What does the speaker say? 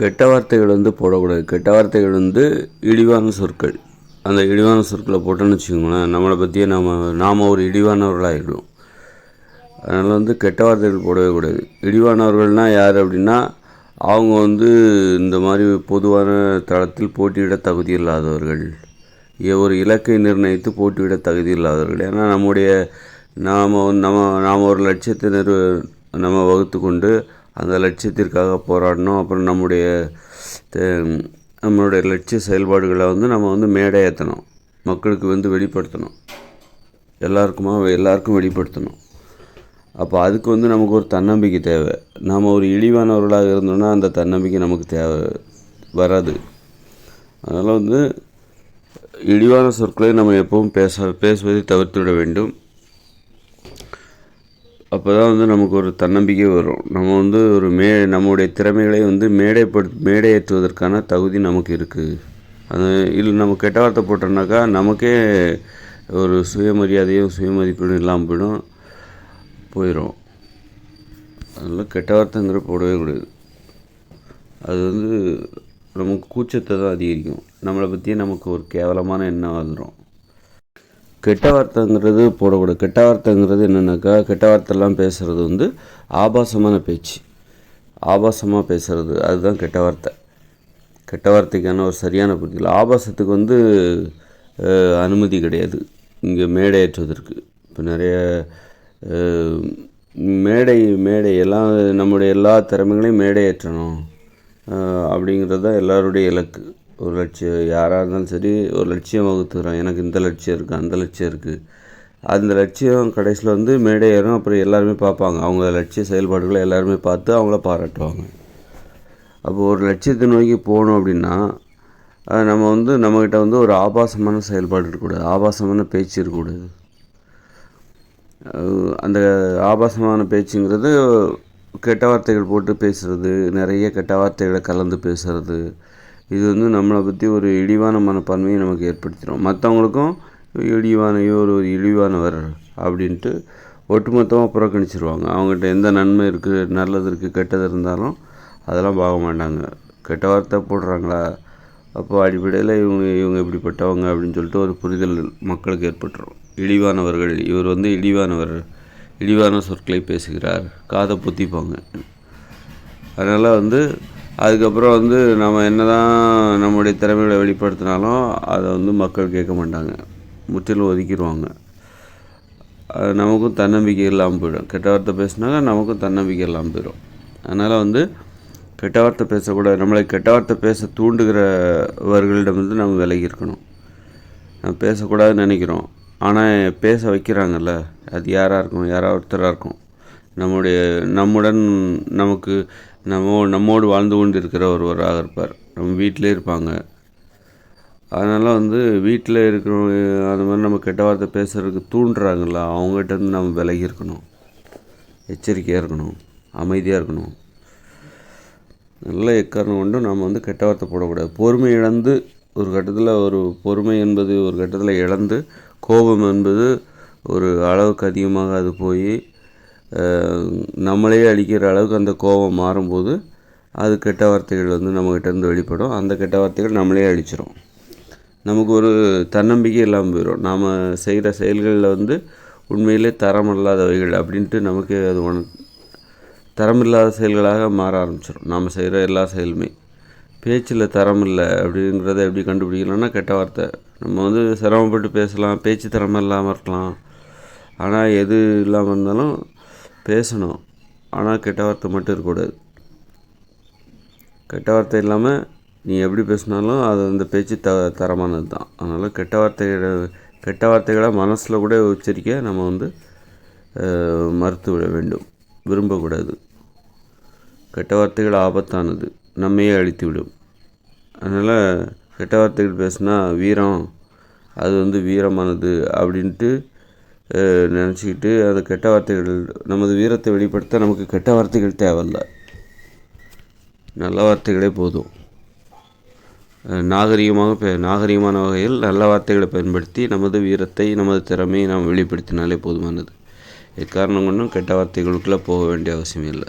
கெட்ட வார்த்தைகள் வந்து போடக்கூடாது. கெட்ட வார்த்தைகள் வந்து இழிவான சொற்கள். அந்த இழிவான சொற்களை போட்டோன்னு வச்சுக்கோங்களேன் நம்மளை பற்றியே நாம் நாம் ஒரு இழிவானவர்களாகிடுவோம் அதனால் வந்து கெட்ட வார்த்தைகள் போடவே கூடாது. இழிவானவர்கள்னால் யார் அப்படின்னா அவங்க வந்து இந்த மாதிரி பொதுவான தளத்தில் போட்டியிட தகுதி இல்லாதவர்கள். ஒரு இலக்கை நிர்ணயித்து போட்டியிட தகுதி இல்லாதவர்கள். ஏன்னா நம்முடைய நாம் நம்ம நாம் ஒரு லட்சியத்தை நிறு நம்ம வகுத்து கொண்டு அந்த லட்சியத்திற்காக போராடணும். அப்புறம் நம்முடைய நம்மளுடைய லட்சிய செயல்பாடுகளை வந்து நம்ம வந்து மேடை ஏற்றணும் மக்களுக்கு வந்து வெளிப்படுத்தணும். எல்லாருக்குமா எல்லாருக்கும் வெளிப்படுத்தணும். அப்போ அதுக்கு வந்து நமக்கு ஒரு தன்னம்பிக்கை தேவை. நாம் ஒரு இழிவானவர்களாக இருந்தோம்னா அந்த தன்னம்பிக்கை நமக்கு தேவை வராது. அதனால் வந்து இழிவான சொற்களை நம்ம எப்பவும் பேச பேசுவதை தவிர்த்து விட வேண்டும். அப்போ தான் வந்து நமக்கு ஒரு தன்னம்பிக்கை வரும். நம்ம வந்து ஒரு மே நம்முடைய திறமைகளை வந்து மேடைப்படு மேடையேற்றுவதற்கான தகுதி நமக்கு இருக்குது அது இல்லை நம்ம கெட்ட வார்த்தை போட்டோம்னாக்கா நமக்கே ஒரு சுயமரியாதையும் சுயமதிப்பும் இல்லாமல் போயிடும் போயிடும் அதனால் கெட்ட வார்த்தைங்கிற போடவே கூடாது. அது வந்து நமக்கு கூச்சத்தை தான் அதிகரிக்கும். நம்மளை பற்றியே நமக்கு ஒரு கேவலமான எண்ணம் வந்துடும் கெட்ட வார்த்தைங்கிறது போடக்கூடாது. கெட்ட வார்த்தைங்கிறது என்னென்னாக்கா கெட்ட வார்த்தைலாம் பேசுகிறது வந்து ஆபாசமான பேச்சு. ஆபாசமாக பேசுகிறது அதுதான் கெட்ட வார்த்தை. கெட்ட வார்த்தைக்கான ஒரு சரியான புரிதல் ஆபாசத்துக்கு வந்து அனுமதி கிடையாது. இங்கே மேடையேற்றுவதற்கு இப்போ நிறைய மேடை மேடை எல்லாம் நம்முடைய எல்லா திறமைகளையும் மேடை ஏற்றணும் அப்படிங்கிறது தான் எல்லோருடைய இலக்கு. ஒரு லட்சியம் யாராக இருந்தாலும் சரி ஒரு லட்சியம் வகுத்துக்கிறோம். எனக்கு இந்த லட்சியம் இருக்குது அந்த லட்சியம் இருக்குது அந்த லட்சியம் கடைசியில் வந்து மேடை ஏறும். அப்புறம் எல்லாருமே பார்ப்பாங்க. அவங்க லட்சிய செயல்பாடுகளை எல்லாருமே பார்த்து அவங்கள பாராட்டுவாங்க. அப்போ ஒரு லட்சியத்தை நோக்கி போகணும் அப்படின்னா நம்ம வந்து நம்மக்கிட்ட வந்து ஒரு ஆபாசமான செயல்பாடு இருக்கக்கூடாது. ஆபாசமான பேச்சு இருக்கக்கூடாது. அந்த ஆபாசமான பேச்சுங்கிறது கெட்ட வார்த்தைகள் போட்டு பேசுகிறது நிறைய கெட்ட வார்த்தைகளை கலந்து பேசுகிறது இது வந்து நம்மளை பற்றி ஒரு இழிவான மனப்பான்மையை நமக்கு ஏற்படுத்திடும். மற்றவங்களுக்கும் இழிவான இவர் ஒரு இழிவானவர் அப்படின்ட்டு ஒட்டுமொத்தமாக புறக்கணிச்சிருவாங்க. அவங்ககிட்ட எந்த நன்மை இருக்குது நல்லது இருக்குது கெட்டது இருந்தாலும் அதெல்லாம் பார்க்க மாட்டாங்க. கெட்ட வார்த்தை போடுறாங்களா? அப்போ அடிப்படையில் இவங்க இவங்க இப்படிப்பட்டவங்க அப்படின்னு சொல்லிட்டு ஒரு புரிதல் மக்களுக்கு ஏற்பட்டுரும். இழிவானவர்கள் இவர் வந்து இழிவானவர் இழிவான சொற்களை பேசுகிறார் காதை பொத்திப்பாங்க. அதனால் வந்து அதுக்கப்புறம் வந்து நம்ம என்ன தான் நம்முடைய திறமைகளை வெளிப்படுத்தினாலும் அதை வந்து மக்கள் கேட்க மாட்டாங்க. முற்றிலும் ஒதுக்கிடுவாங்க அது நமக்கும் தன்னம்பிக்கை இல்லாமல் போயிடும். கெட்ட வார்த்தை பேசினாங்க நமக்கும் தன்னம்பிக்கை இல்லாமல் போயிடும். அதனால் வந்து கெட்ட வார்த்தை பேசக்கூடாது. நம்மளை கெட்ட வார்த்தை பேச தூண்டுகிறவர்களிடம் வந்து நம்ம விலகி இருக்கணும். நம்ம பேசக்கூடாதுன்னு நினைக்கிறோம். ஆனால் பேச வைக்கிறாங்கல்ல. அது யாராக இருக்கும் யாராக ஒருத்தராக இருக்கும் நம்முடைய நம்முடன் நமக்கு நம்ம நம்மோடு வாழ்ந்து கொண்டு இருக்கிற ஒருவராக இருப்பார். நம்ம வீட்டிலே இருப்பாங்க. அதனால் வந்து வீட்டில் இருக்கிறவங்க அந்த மாதிரி நம்ம கெட்ட வார்த்தை பேசுகிறதுக்கு தூண்டுறாங்கல்ல அவங்ககிட்டருந்து நம்ம விலகி இருக்கணும். எச்சரிக்கையாக இருக்கணும். அமைதியாக இருக்கணும். நல்ல எக்காரணம் கொண்டும் நம்ம வந்து கெட்ட வார்த்தை போடக்கூடாது. பொறுமை இழந்து ஒரு கட்டத்தில் ஒரு பொறுமை என்பது ஒரு கட்டத்தில் இழந்து கோபம் என்பது ஒரு அளவுக்கு அதிகமாக அது போய் நம்மளே அழிக்கிற அளவுக்கு அந்த கோபம் மாறும்போது அது கெட்ட வார்த்தைகள் வந்து நம்மக்கிட்டேருந்து வெளிப்படும். அந்த கெட்ட வார்த்தைகள் நம்மளே அழிச்சிரும். நமக்கு ஒரு தன்னம்பிக்கை இல்லாமல் போயிடும் நாம் செய்கிற செயல்களில் வந்து உண்மையிலே தரமில்லாதவைகள் அப்படின்ட்டு நமக்கு அது ஒன் தரமில்லாத செயல்களாக மாற ஆரம்பிச்சிடும் நாம் செய்கிற எல்லா செயலுமே. பேச்சில் தரம் இல்லை அப்படிங்கிறத எப்படி கண்டுபிடிக்கலாம்னா கெட்ட வார்த்தை. நம்ம வந்து சிரமப்பட்டு பேசலாம் பேச்சு திறமை இல்லாமல் இருக்கலாம். ஆனால் எது இல்லாமல் இருந்தாலும் பேசணும். ஆனால் கெட்ட வார்த்தை மட்டும் இருக்கக்கூடாது கெட்ட வார்த்தை இல்லாமல் நீ எப்படி பேசினாலும் அது அந்த பேச்சு த தரமானது தான் அதனால் கெட்ட வார்த்தைகளை கெட்ட வார்த்தைகளை மனசில் கூட உச்சரிக்க நம்ம வந்து மறுத்து விட வேண்டும். விரும்பக்கூடாது. கெட்ட வார்த்தைகள் ஆபத்தானது. நம்மையே அழித்துவிடும் அதனால் கெட்ட வார்த்தைகள் பேசுனா வீரம் அது வந்து வீரமானது அப்படின்ட்டு நினச்சிக்கிட்டு அந்த கெட்ட வார்த்தைகள் நமது வீரத்தை வெளிப்படுத்த நமக்கு கெட்ட வார்த்தைகள் தேவையில்ல. நல்ல வார்த்தைகளே போதும். நாகரிகமாக பெ நாகரிகமான வகையில் நல்ல வார்த்தைகளை பயன்படுத்தி நமது வீரத்தை நமது திறமையை நாம் வெளிப்படுத்தினாலே போதுமானது. எக்காரணம் ஒன்றும் கெட்ட வார்த்தைகளுக்குள்ளே போக வேண்டிய அவசியம் இல்லை.